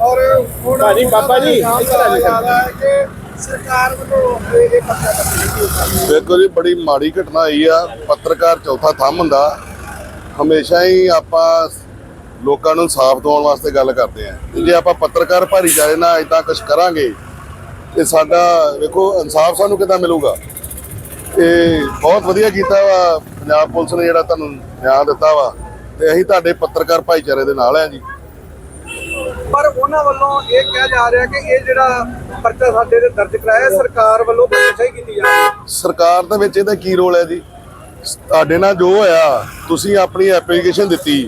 ਔਰ ਹੁਣ ਭਾਜੀ, ਬਾਬਾ ਜੀ, ਸਰਕਾਰ ਵੱਲੋਂ ਇਹ ਦੇਖੋ ਜੀ ਬੜੀ ਮਾੜੀ ਘਟਨਾ ਹੋਈ ਆ। ਪੱਤਰਕਾਰ ਚੌਥਾ ਥੰਮ ਹੁੰਦਾ। ਹਮੇਸ਼ਾ ਹੀ ਆਪਾਂ ਲੋਕਾਂ ਨੂੰ ਸਾਫ਼ ਦਿਵਾਉਣ ਵਾਸਤੇ ਗੱਲ ਕਰਦੇ ਆ। ਜੇ ਆਪਾਂ ਪੱਤਰਕਾਰ ਭਾਈਚਾਰੇ ਨਾਲ ਇਦਾਂ ਕੁਝ ਕਰਾਂਗੇ ਤੇ ਸਾਡਾ ਵੇਖੋ ਇਨਸਾਫ ਸਾਨੂੰ ਕਿੱਦਾਂ ਮਿਲੂਗਾ? ਤੇ ਬਹੁਤ ਵਧੀਆ ਕੀਤਾ ਵਾ। ਪੰਜਾਬ ਪੁਲਿਸ ਨੇ ਜਿਹੜਾ ਤੁਹਾਨੂੰ ਨਿਆਂ ਦਿੱਤਾ ਵਾ। ਤੇ ਅਸੀਂ ਤੁਹਾਡੇ ਪੱਤਰਕਾਰ ਭਾਈਚਾਰੇ ਦੇ ਨਾਲ ਆ ਜੀ। ਪਰ ਉਹਨਾਂ ਵੱਲੋਂ ਇਹ ਕਿਹਾ ਜਾ ਰਿਹਾ ਕਿ ਇਹ ਜਿਹੜਾ ਪਰਚਾ ਸਾਡੇ ਤੇ ਦਰਜ ਕਰਾਇਆ ਸਰਕਾਰ ਵੱਲੋਂ ਪਰਚਾਈ ਕੀਤੀ ਜਾ ਰਹੀ ਹੈ। ਸਰਕਾਰ ਦੇ ਵਿੱਚ ਇਹਦਾ ਕੀ ਰੋਲ ਹੈ ਜੀ? ਤੁਹਾਡੇ ਨਾਲ ਜੋ ਹੋਇਆ ਤੁਸੀਂ ਆਪਣੀ ਐਪਲੀਕੇਸ਼ਨ ਦਿੱਤੀ।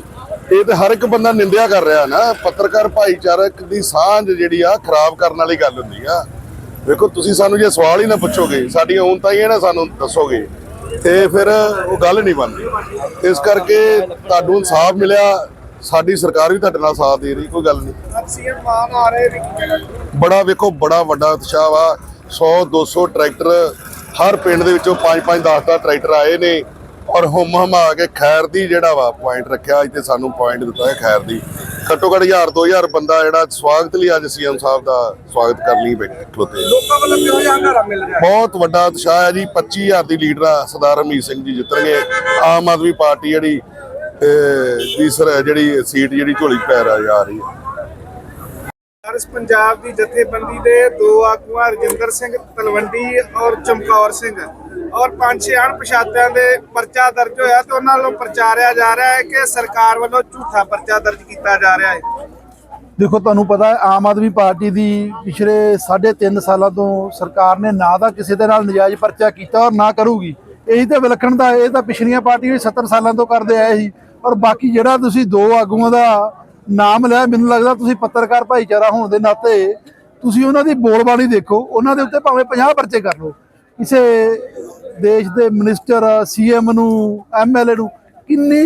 ਇਹ ਤੇ ਹਰ ਇੱਕ ਬੰਦਾ ਨਿੰਦਿਆ ਕਰ ਰਿਹਾ ਨਾ। ਪੱਤਰਕਾਰ ਭਾਈਚਾਰਕ ਦੀ ਸਾਂਝ ਜਿਹੜੀ ਆ ਖਰਾਬ ਕਰਨ ਵਾਲੀ ਗੱਲ ਹੁੰਦੀ ਆ। ਵੇਖੋ, ਤੁਸੀਂ ਸਾਨੂੰ ਜੇ ਸਵਾਲ ਹੀ ਨਾ ਪੁੱਛੋਗੇ, ਸਾਡੀਆਂ ਤਾਂ ਹੀ ਨਾ ਸਾਨੂੰ ਦੱਸੋਗੇ। ਤੇ ਫਿਰ ਉਹ ਗੱਲ ਨਹੀਂ ਬਣਦੀ। ਇਸ ਕਰਕੇ ਤੁਹਾਨੂੰ ਇਨਸਾਫ ਮਿਲਿਆ, ਸਾਡੀ ਸਰਕਾਰ ਵੀ ਤੁਹਾਡੇ ਨਾਲ ਸਾਥ ਦੇ ਰਹੀ, ਕੋਈ ਗੱਲ ਨਹੀਂ। ਬੜਾ ਵੇਖੋ, ਬੜਾ ਵੱਡਾ ਉਤਸ਼ਾਹ ਵਾ 100 200 ਟਰੈਕਟਰ ਹਰ ਪਿੰਡ ਦੇ ਵਿੱਚੋਂ 5 5 10 10 ਟਰੈਕਟਰ ਆਏ ਨੇ। ਔਰ ਹੁਮ ਹਮਾ ਕੇ ਖੈਰ ਦੀ ਜਿਹੜਾ ਵਾ ਪੁਆਇੰਟ ਰੱਖਿਆ ਇੱਥੇ ਸਾਨੂੰ ਪੁਆਇੰਟ ਦਿੱਤਾ ਹੈ ਖੈਰ ਦੀ। ਘੱਟੋ ਘੱਟ 1000 2000 ਬੰਦਾ ਜਿਹੜਾ ਸਵਾਗਤ ਲਈ ਅੱਜ ਸੀਐਮ ਸਾਹਿਬ ਦਾ ਸਵਾਗਤ ਕਰਨ ਲਈ ਬੈਠੇ ਖਲੋਤੇ ਆ। ਲੋਕਾਂ ਵੱਲੋਂ ਕਿਹੋ ਜਿਹਾ ਹੰਗਾਰਾ ਮਿਲ ਰਿਹਾ? ਹੈ ਬਹੁਤ ਵੱਡਾ ਉਤਸ਼ਾਹ ਹੈ ਜੀ। 25000 ਦੀ ਲੀਡਰ ਆ ਸਰਦਾਰ ਰਮੀਤ ਸਿੰਘ ਜੀ ਜਿੱਤਣਗੇ। ਆਮ ਆਦਮੀ ਪਾਰਟੀ ਜਿਹੜੀ ਦੀ ਸਰ ਜਿਹੜੀ ਸੀਟ ਜਿਹੜੀ ਝੋਲੀ ਪੈ ਰਹੀ ਆ ਰਹੀ ਹੈ। ਕਾਂਗਰਸ ਪੰਜਾਬ ਦੀ ਜਥੇਬੰਦੀ ਦੇ ਦੋ ਆਗੂਆਂ ਰਜਿੰਦਰ ਸਿੰਘ ਤਲਵੰਡੀ ਔਰ ਚਮਕੌਰ ਸਿੰਘ। ਔਰ ਪੰਜ ਛੇ ਅਣਪਛਾਤਿਆਂ ਦੇ ਪਰਚਾ ਦਰਜ ਹੋਇਆ ਤੇ ਉਹਨਾਂ ਵੱਲੋਂ ਪ੍ਰਚਾਰਿਆ ਜਾ ਰਿਹਾ ਹੈ ਕਿ ਸਰਕਾਰ ਵੱਲੋਂ ਝੂਠਾ ਪਰਚਾ ਦਰਜ ਕੀਤਾ ਜਾ ਰਿਹਾ ਹੈ। ਦੇਖੋ, ਤੁਹਾਨੂੰ ਪਤਾ ਹੈ, ਆਮ ਆਦਮੀ ਪਾਰਟੀ ਦੀ ਪਿਛਲੇ 3.5 ਸਾਲਾਂ ਤੋਂ ਸਰਕਾਰ ਨੇ ਨਾ ਤਾਂ ਕਿਸੇ ਦੇ ਨਾਲ ਨਜਾਇਜ਼ ਪਰਚਾ ਕੀਤਾ ਔਰ ਨਾ ਕਰੂਗੀ। ਇਹੀ ਤਾਂ ਵਿਲੱਖਣਤਾ ਇਹ ਤਾਂ ਪਿਛਲੀਆਂ ਪਾਰਟੀਆਂ ਵੀ 70 ਸਾਲਾਂ ਤੋਂ ਕਰਦੇ ਆਏ ਸੀ। ਔਰ ਬਾਕੀ ਜਿਹੜਾ ਤੁਸੀਂ ਦੋ ਆਗੂਆਂ ਦਾ ਨਾਮ ਲਿਆ, ਮੈਨੂੰ ਲੱਗਦਾ ਤੁਸੀਂ ਪੱਤਰਕਾਰ ਭਾਈਚਾਰਾ ਹੋਣ ਦੇ ਨਾਤੇ ਤੁਸੀਂ ਉਹਨਾਂ ਦੀ ਬੋਲਬਾਣੀ ਦੇਖੋ, ਉਹਨਾਂ ਦੇ ਉੱਤੇ ਭਾਵੇਂ 50 ਪਰਚੇ ਕਰ ਲਓ। ਕਿਸੇ ਦੇਸ਼ ਦੇ ਮਿਨਿਸਟਰ ਸੀਐਮ ਨੂੰ ਐਮਐਲਏ ਨੂੰ ਕਿੰਨੀ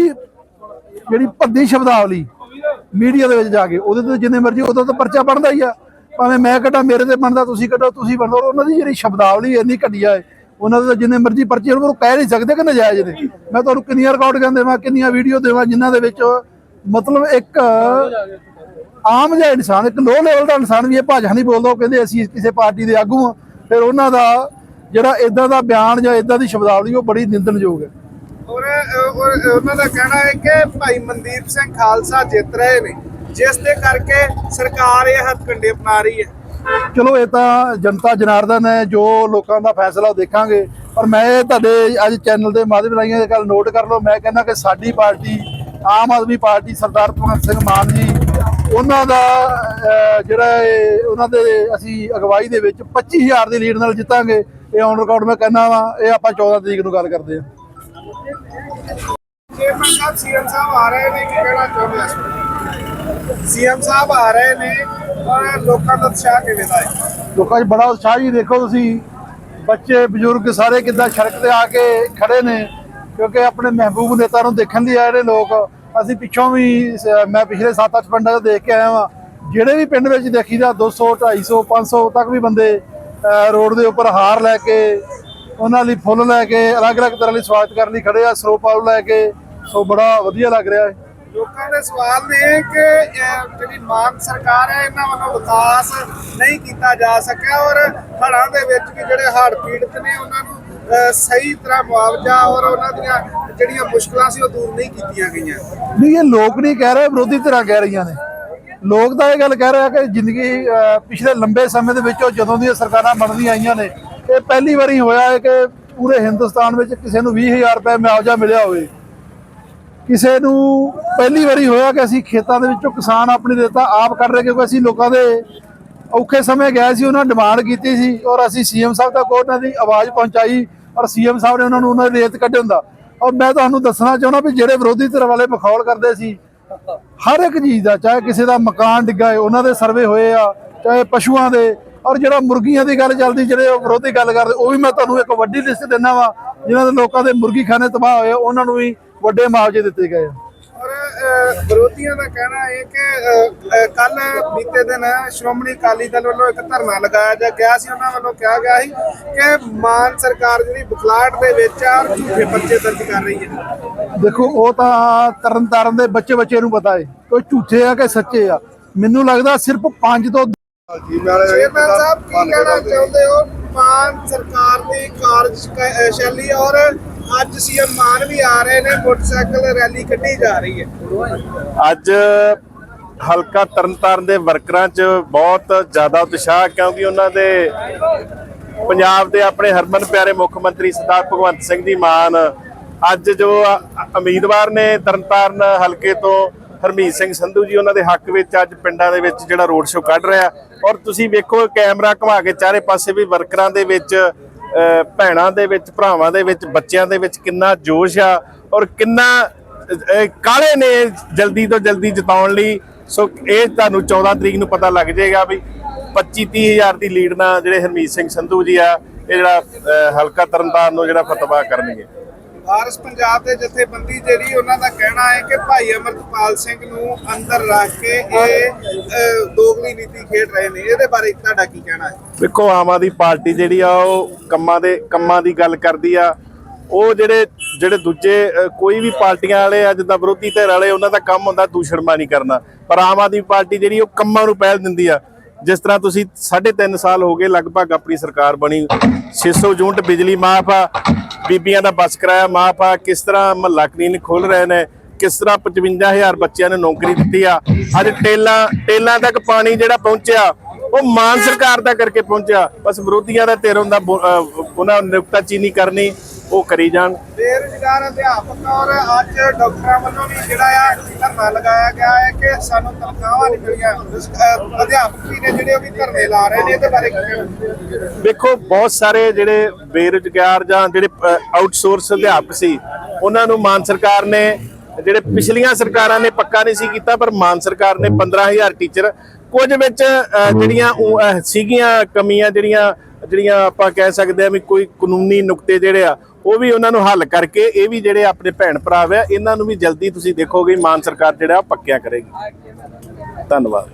ਜਿਹੜੀ ਭੱਦੀ ਸ਼ਬਦਾਵਲੀ ਮੀਡੀਆ ਦੇ ਵਿੱਚ ਜਾ ਕੇ, ਉਹਦੇ ਤੇ ਜਿੰਨੇ ਮਰਜ਼ੀ ਉਹਦਾ ਤਾਂ ਪਰਚਾ ਬਣਦਾ ਹੀ ਆ। ਭਾਵੇਂ ਮੈਂ ਕੱਢਾਂ ਮੇਰੇ ਤੇ ਬਣਦਾ, ਤੁਸੀਂ ਕੱਢੋ ਤੁਸੀਂ ਬਣਦਾ ਔਰ ਉਹਨਾਂ ਦੀ ਜਿਹੜੀ ਸ਼ਬਦਾਵਲੀ ਇੰਨੀ ਘਟੀਆ ਹੈ ਉਹਨਾਂ ਦੇ ਤਾਂ ਜਿੰਨੇ ਮਰਜ਼ੀ ਪਰਚੇ ਉਹਨਾਂ ਨੂੰ ਕਹਿ ਨਹੀਂ ਸਕਦੇ ਕਿ ਨਜਾਇਜ਼ ਨੇ। ਮੈਂ ਤੁਹਾਨੂੰ ਕਿੰਨੀਆਂ ਰਿਕਾਰਡ ਕਰਨ ਦੇਵਾਂ ਕਿੰਨੀਆਂ ਵੀਡੀਓ ਦੇਵਾਂ, ਜਿਨ੍ਹਾਂ ਦੇ ਵਿੱਚ ਮਤਲਬ ਇੱਕ ਆਮ ਜਿਹਾ ਇਨਸਾਨ, ਇੱਕ ਲੋ ਲੈਵਲ ਦਾ ਇਨਸਾਨ ਵੀ ਇਹ ਭਾਸ਼ਾ ਨਹੀਂ ਬੋਲਦਾ, ਉਹ ਕਹਿੰਦੇ ਅਸੀਂ ਕਿਸੇ ਪਾਰਟੀ ਦੇ ਆਗੂ ਹਾਂ, ਫਿਰ ਉਹਨਾਂ ਦਾ ਜਿਹੜਾ ਇਦਾਂ ਦਾ ਬਿਆਨ ਜਾਂ ਇਦਾਂ ਦੀ ਸ਼ਬਦਾਵਲੀ ਉਹ ਬੜੀ ਨਿੰਦਣਯੋਗ ਹੈ। ਔਰ ਔਰ ਉਹਨਾਂ ਦਾ ਕਹਿਣਾ ਹੈ ਕਿ ਭਾਈ ਮਨਦੀਪ ਸਿੰਘ ਖਾਲਸਾ ਜਿੱਤ ਰਹੇ ਨੇ ਜਿਸ ਦੇ ਕਰਕੇ ਸਰਕਾਰ ਇਹ ਹੱਥਕੰਡੇ ਅਪਣਾ ਰਹੀ ਹੈ। ਚਲੋ ਇਹ ਤਾਂ ਜਨਤਾ ਜਨਾਰਦਨ ਹੈ ਜੋ ਲੋਕਾਂ ਦਾ ਫੈਸਲਾ ਉਹ ਦੇਖਾਂਗੇ। ਪਰ ਮੈਂ ਤੁਹਾਡੇ ਅੱਜ ਚੈਨਲ ਦੇ ਮਾਧਿਅਮ ਰਾਹੀਂ ਇਹ ਗੱਲ ਨੋਟ ਕਰ ਲਓ। ਮੈਂ ਕਹਿੰਦਾ ਕਿ ਸਾਡੀ ਪਾਰਟੀ ਆਮ ਆਦਮੀ ਪਾਰਟੀ ਸਰਦਾਰ ਭਗਵੰਤ ਸਿੰਘ ਮਾਨ ਜੀ ਉਹਨਾਂ ਦਾ ਜਿਹੜਾ ਉਹਨਾਂ ਦੇ ਅਸੀਂ ਅਗਵਾਈ ਦੇ ਵਿੱਚ 25000 ਦੀ ਲੀਡ ਨਾਲ ਜਿੱਤਾਂਗੇ। ਇਹ ਔਨ ਰਿਕਾਰਡ ਮੈਂ ਕਹਿੰਦਾ ਵਾਂ ਇਹ ਆਪਾਂ 14 ਤਰੀਕ ਨੂੰ ਗੱਲ ਕਰਦੇ ਹਾਂ ਚੇਅਰਮੈਨ ਸਾਹਿਬ ਸੀਐਮ ਸਾਹਿਬ ਆ ਰਹੇ ਨੇ ਕੀ ਕਹਿਣਾ ਚਾਹੁੰਦੇ ਆ ਸੀਐਮ ਸਾਹਿਬ ਆ ਰਹੇ ਨੇ ਔਰ ਲੋਕਾਂ ਦਾ ਉਤਸ਼ਾਹ ਕਿਵੇਂ ਦਾ ਹੈ? ਲੋਕਾਂ 'ਚ ਬੜਾ ਉਤਸ਼ਾਹ ਜੀ ਦੇਖੋ ਤੁਸੀਂ ਬੱਚੇ ਬਜ਼ੁਰਗ ਸਾਰੇ ਕਿੱਦਾਂ ਸੜਕ ਤੇ ਆ ਕੇ ਖੜੇ ਨੇ ਕਿਉਂਕਿ ਆਪਣੇ ਮਹਿਬੂਬ ਨੇਤਾ ਨੂੰ ਦੇਖਣ ਲਈ ਆਏ ਨੇ ਲੋਕ। ਅਸੀਂ ਪਿੱਛੋਂ ਵੀ ਮੈਂ ਪਿਛਲੇ 7-8 ਪਿੰਡਾਂ 'ਚ ਦੇਖ ਕੇ ਆਇਆ ਵਾਂ। ਜਿਹੜੇ ਵੀ ਪਿੰਡ ਵਿੱਚ ਦੇਖੀਦਾ 200 250 500 ਤੱਕ ਵੀ ਬੰਦੇ ਰੋਡ ਦੇ ਉੱਪਰ ਹਾਰ ਲੈ ਕੇ ਉਹਨਾਂ ਲਈ ਫੁੱਲ ਲੈ ਕੇ ਅਲੱਗ-ਅਲੱਗ ਤਰ੍ਹਾਂ ਲਈ ਸਵਾਗਤ ਕਰਨ ਲਈ ਖੜੇ ਆ ਸਰੋਪਾਲ ਲੈ ਕੇ। ਸੋ ਬੜਾ ਵਧੀਆ ਲੱਗ ਰਿਹਾ ਹੈ। ਲੋਕਾਂ ਦੇ ਸਵਾਲ ਨੇ ਕਿ ਜਿਹੜੀ ਮਾਨ ਸਰਕਾਰ ਹੈ ਇਹਨਾਂ ਵੱਲੋਂ ਵਿਕਾਸ ਨਹੀਂ ਕੀਤਾ ਜਾ ਸਕਿਆ ਔਰ ਹੜ੍ਹਾਂ ਦੇ ਵਿੱਚ ਵੀ ਜਿਹੜੇ ਹੜ੍ਹ ਪੀੜਤ ਨੇ ਉਹਨਾਂ ਨੂੰ ਸਹੀ ਤਰ੍ਹਾਂ ਮੁਆਵਜ਼ਾ ਔਰ ਉਹਨਾਂ ਦੀਆਂ ਜਿਹੜੀਆਂ ਮੁਸ਼ਕਲਾਂ ਸੀ ਉਹ ਦੂਰ ਨਹੀਂ ਕੀਤੀਆਂ ਗਈਆਂ। ਨਹੀਂ ਇਹ ਲੋਕ ਨਹੀਂ ਕਹਿ ਰਹੇ ਵਿਰੋਧੀ ਧਿਰਾਂ ਕਹਿ ਰਹੀਆਂ ਨੇ। ਲੋਕ ਤਾਂ ਇਹ ਗੱਲ ਕਹਿ ਰਹੇ ਆ ਕਿ ਜ਼ਿੰਦਗੀ ਪਿਛਲੇ ਲੰਬੇ ਸਮੇਂ ਦੇ ਵਿੱਚੋਂ ਜਦੋਂ ਦੀਆਂ ਸਰਕਾਰਾਂ ਬਣਦੀਆਂ ਆਈਆਂ ਨੇ, ਇਹ ਪਹਿਲੀ ਵਾਰੀ ਹੋਇਆ ਹੈ ਕਿ ਪੂਰੇ ਹਿੰਦੁਸਤਾਨ ਵਿੱਚ ਕਿਸੇ ਨੂੰ 20000 ਰੁਪਏ ਮੁਆਵਜ਼ਾ ਮਿਲਿਆ ਹੋਵੇ। ਕਿਸੇ ਨੂੰ ਪਹਿਲੀ ਵਾਰੀ ਹੋਇਆ ਕਿ ਅਸੀਂ ਖੇਤਾਂ ਦੇ ਵਿੱਚੋਂ ਕਿਸਾਨ ਆਪਣੀ ਦਿੱਤਾ ਆਪ ਕਰ ਰਹੇ ਕਿਉਂਕਿ ਅਸੀਂ ਲੋਕਾਂ ਦੇ ਔਖੇ ਸਮੇਂ ਗਏ ਸੀ, ਉਹਨਾਂ ਡਿਮਾਂਡ ਕੀਤੀ ਸੀ ਔਰ ਅਸੀਂ ਸੀਐਮ ਸਾਹਿਬ ਤੱਕ ਉਹਨਾਂ ਦੀ ਆਵਾਜ਼ ਪਹੁੰਚਾਈ ਔਰ ਸੀਐਮ ਸਾਹਿਬ ਨੇ ਉਹਨਾਂ ਨੂੰ ਉਹਨਾਂ ਦੀ ਰੇਤ ਕੱਢਣ ਦਾ। ਔਰ ਮੈਂ ਤੁਹਾਨੂੰ ਦੱਸਣਾ ਚਾਹੁੰਦਾ ਵੀ ਜਿਹੜੇ ਵਿਰੋਧੀ ਧਿਰ ਵਾਲੇ ਮਖੌਲ ਕਰਦੇ ਸੀ ਹਰ ਇੱਕ ਚੀਜ਼ ਦਾ, ਚਾਹੇ ਕਿਸੇ ਦਾ ਮਕਾਨ ਡਿੱਗਾ ਹੈ ਉਹਨਾਂ ਦੇ ਸਰਵੇ ਹੋਏ ਆ, ਚਾਹੇ ਪਸ਼ੂਆਂ ਦੇ, ਔਰ ਜਿਹੜਾ ਮੁਰਗੀਆਂ ਦੀ ਗੱਲ ਚੱਲਦੀ, ਜਿਹੜੇ ਵਿਰੋਧੀ ਗੱਲ ਕਰਦੇ, ਉਹ ਵੀ ਮੈਂ ਤੁਹਾਨੂੰ ਇੱਕ ਵੱਡੀ ਲਿਸਟ ਦਿੰਦਾ ਵਾ, ਜਿਨ੍ਹਾਂ ਦੇ ਲੋਕਾਂ ਦੇ ਮੁਰਗੀ ਖਾਨੇ ਤਬਾਹ ਹੋਏ ਉਹਨਾਂ ਨੂੰ ਵੀ ਵੱਡੇ ਮੁਆਵਜ਼ੇ ਦਿੱਤੇ ਗਏ ਆ। ਔਰ ਵਿਰੋਧੀਆਂ ਦਾ ਕਹਿਣਾ ਹੈ ਕਿ ਕੱਲ ਬੀਤੇ ਦਿਨ ਸ਼੍ਰੋਮਣੀ ਅਕਾਲੀ ਦਲ ਵੱਲੋਂ ਇੱਕ ਧਰਨਾ ਲਗਾਇਆ ਜਾ ਗਿਆ ਸੀ। ਉਹਨਾਂ ਵੱਲੋਂ ਕਿਹਾ ਗਿਆ ਸੀ ਕਿ ਮਾਨ ਸਰਕਾਰ ਜਿਹੜੀ ਬੁਖਲਾਟ ਦੇ ਵਿੱਚ ਆ ਝੂਠੇ ਪਰਚੇ ਦਰਜ ਕਰ ਰਹੀ ਹੈ। ਦੇਖੋ ਉਹ ਤਾਂ ਤਰਨ ਤਾਰਨ ਦੇ ਬੱਚੇ ਬੱਚੇ ਨੂੰ ਪਤਾ ਹੈ ਕੋਈ ਝੂਠੇ ਆ ਕਿ ਸੱਚੇ ਆ? ਮੈਨੂੰ ਲੱਗਦਾ ਸਿਰਫ 5 ਤੋਂ ਚੇਅਰਮੈਨ ਸਾਹਿਬ ਕੀ ਕਹਿਣਾ ਚਾਹੁੰਦੇ ਹੋ? ਮਾਨ ਸਰਕਾਰ ਦੀ ਕਾਰਜਸ਼ੈਲੀ ਔਰ ਅੱਜ ਸੀਐਮ ਮਾਨ ਵੀ ਆ ਰਹੇ ਨੇ, ਮੋਟਰਸਾਈਕਲ ਰੈਲੀ ਕੱਢੀ ਜਾ ਰਹੀ ਹੈ। ਅੱਜ ਹਲਕਾ ਤਰਨਤਾਰਨ ਦੇ ਵਰਕਰਾਂ 'ਚ ਬਹੁਤ ਜ਼ਿਆਦਾ ਉਤਸ਼ਾਹ, ਕਿਉਂਕਿ ਉਹਨਾਂ ਦੇ ਪੰਜਾਬ ਦੇ ਆਪਣੇ ਹਰਮਨ ਪਿਆਰੇ ਮੁੱਖ ਮੰਤਰੀ ਸਰਦਾਰ ਭਗਵੰਤ ਸਿੰਘ ਜੀ ਮਾਨ, ਅੱਜ ਜੋ ਉਮੀਦਵਾਰ ਨੇ ਤਰਨਤਾਰਨ ਹਲਕੇ ਤੋਂ ਹਰਮੀਤ ਸਿੰਘ ਸੰਧੂ ਜੀ, ਉਹਨਾਂ ਦੇ ਹੱਕ ਵਿੱਚ ਅੱਜ ਪਿੰਡਾਂ ਦੇ ਵਿੱਚ ਜਿਹੜਾ ਰੋਡ ਸ਼ੋਅ ਕੱਢ ਰਿਹਾ। ਔਰ ਤੁਸੀਂ ਵੇਖੋ, ਕੈਮਰਾ ਘੁਮਾ ਕੇ ਚਾਰੇ ਪਾਸੇ ਵੀ ਵਰਕਰਾਂ ਦੇ ਵਿੱਚ ਭੈਣਾਂ ਦੇ ਵਿੱਚ, ਭਰਾਵਾਂ ਦੇ ਵਿੱਚ, ਬੱਚਿਆਂ ਦੇ ਵਿੱਚ ਕਿੰਨਾ ਜੋਸ਼ ਆ ਔਰ ਕਿੰਨਾ, ਅਹ ਕਾਲੇ ਨੇ ਜਲਦੀ ਤੋਂ ਜਲਦੀ ਜਿਤਾਉਣ ਲਈ? ਸੋ ਇਹ ਤੁਹਾਨੂੰ 14 ਤਰੀਕ ਨੂੰ ਪਤਾ ਲੱਗ ਜਾਏਗਾ ਵੀ 25 30 ਹਜ਼ਾਰ ਦੀ ਲੀਡ ਨਾਲ ਜਿਹੜੇ ਹਰਮੀਤ ਸਿੰਘ ਸੰਧੂ ਜੀ ਆ, ਇਹ ਜਿਹੜਾ ਹਲਕਾ ਤਰਨਤਾਰਨ ਨੂੰ ਜਿਹੜਾ ਫਤਵਾ ਕਰਨਗੇ। ਵਾਰਸ ਪੰਜਾਬ ਦੇ ਜਥੇਬੰਦੀ ਜਿਹੜੀ ਉਹਨਾਂ ਦਾ ਕਹਿਣਾ ਹੈ ਕਿ ਭਾਈ ਅਮਰਪਾਲ ਸਿੰਘ ਨੂੰ ਅੰਦਰ ਰੱਖ ਕੇ ਇਹ ਦੋਗਲੀ ਨੀਤੀ ਖੇਡ ਰਹੇ ਨੇ। ਇਹਦੇ ਬਾਰੇ ਤੁਹਾਡਾ ਕੀ ਕਹਿਣਾ ਹੈ? ਵੇਖੋ ਆਮ ਆਦਮੀ ਪਾਰਟੀ ਜਿਹੜੀ ਆ, ਉਹ ਕੰਮਾਂ ਦੇ, ਕੰਮਾਂ ਦੀ ਗੱਲ ਕਰਦੀ ਆ। ਉਹ ਜਿਹੜੇ ਜਿਹੜੇ ਦੂਜੇ ਕੋਈ ਵੀ ਪਾਰਟੀਆਂ ਵਾਲੇ ਆ, ਜਿੱਦਾਂ ਵਿਰੋਧੀ ਧਿਰ ਵਾਲੇ, ਉਹਨਾਂ ਦਾ ਕੰਮ ਹੁੰਦਾ ਦੂਸ਼ਣਮਾਨੀ ਕਰਨਾ। ਪਰ ਆਮ ਆਦਮੀ ਪਾਰਟੀ ਜਿਹੜੀ, ਉਹ ਕੰਮਾਂ ਨੂੰ ਪਹਿਲ ਦਿੰਦੀ ਆ। ਜਿਸ ਤਰ੍ਹਾਂ ਤੁਸੀਂ 3.5 ਸਾਲ ਹੋ ਗਏ, ਲਗਭਗ ਆਪਣੀ ਸਰਕਾਰ ਬਣੀ। 600 ਯੂਨਿਟ ਬਿਜਲੀ ਮਾਫ ਆ। ਬੀਬੀਆਂ ਦਾ ਬੱਸ ਕਰਾਇਆ ਮਾਫ ਆ। ਕਿਸ ਤਰ੍ਹਾਂ ਮਹੱਲਾ ਕਲੀਨਿਕ ਖੋਲ ਰਹੇ ਨੇ? ਕਿਸ ਤਰ੍ਹਾਂ 55000 ਬੱਚਿਆਂ ਨੂੰ ਨੌਕਰੀ ਦਿੱਤੀ ਆ? ਅੱਜ ਟੇਲਾਂ ਟੇਲਾਂ ਤੱਕ ਪਾਣੀ ਜਿਹੜਾ ਪਹੁੰਚਿਆ, ਉਹ ਮਾਨ ਸਰਕਾਰ ਦਾ ਕਰਕੇ ਪਹੁੰਚਿਆ। ਬਸ ਵਿਰੋਧੀਆਂ ਦਾ ਧਿਰ ਹੁੰਦਾ, ਬੋ- ਅਹ ਉਹਨਾਂ ਨੁਕਤਾਚੀਨੀ ਕਰਨੀ ਉਹ ਕਰੀ ਜਾਣ। ਬੇਰੁਜ਼ਗਾਰ ਅਧਿਆਪਕ ਔਰ ਅੱਜ ਡਾਕਟਰਾਂ ਵੱਲੋਂ ਵੀ ਜਿਹੜਾ ਆ ਧਰਨਾ ਲਗਾਇਆ ਗਿਆ ਹੈ ਕਿ ਸਾਨੂੰ ਤਨਖਾਹਾਂ ਨਹੀਂ ਮਿਲੀਆਂ। ਅਧਿਆਪਕ ਵੀ ਨੇ ਜਿਹੜੇ ਉਹ ਵੀ ਧਰਨੇ ਲਾ ਰਹੇ ਨੇ ਇਹਦੇ ਬਾਰੇ ਕੀ ਵੇਖੋ ਬਹੁਤ ਸਾਰੇ ਜਿਹੜੇ ਬੇਰੁਜ਼ਗਾਰ ਜਾਂ ਜਿਹੜੇ ਆਊਟਸੋਰਸ ਅਧਿਆਪਕ ਸੀ ਉਹਨਾਂ ਨੂੰ ਮਾਨ ਸਰਕਾਰ ਨੇ ਜਿਹੜੇ ਪਿਛਲੀਆਂ ਸਰਕਾਰਾਂ ਨੇ ਪੱਕਾ ਨਹੀਂ ਸੀ ਕੀਤਾ ਪਰ ਮਾਨ ਸਰਕਾਰ ਨੇ 15000 ਟੀਚਰ ਕੁਝ ਵਿੱਚ ਜਿਹੜੀਆਂ ਸੀਗੀਆਂ ਕਮੀਆਂ ਜਿਹੜੀਆਂ ਜਿਹੜੀਆਂ ਆਪਾਂ ਕਹਿ ਸਕਦੇ ਆ ਵੀ ਕੋਈ ਕਾਨੂੰਨੀ ਨੁਕਤੇ ਜਿਹੜੇ ਆ ਉਹ ਵੀ ਉਹਨਾਂ ਨੂੰ ਹੱਲ ਕਰਕੇ ਇਹ ਵੀ ਜਿਹੜੇ ਆਪਣੇ ਭੈਣ ਭਰਾ ਆ ਇਹਨਾਂ ਨੂੰ ਵੀ ਜਲਦੀ ਤੁਸੀਂ ਦੇਖੋਗੇ ਮਾਨ ਸਰਕਾਰ ਜਿਹੜਾ ਉਹ ਪੱਕਿਆ ਕਰੇਗੀ। ਧੰਨਵਾਦ।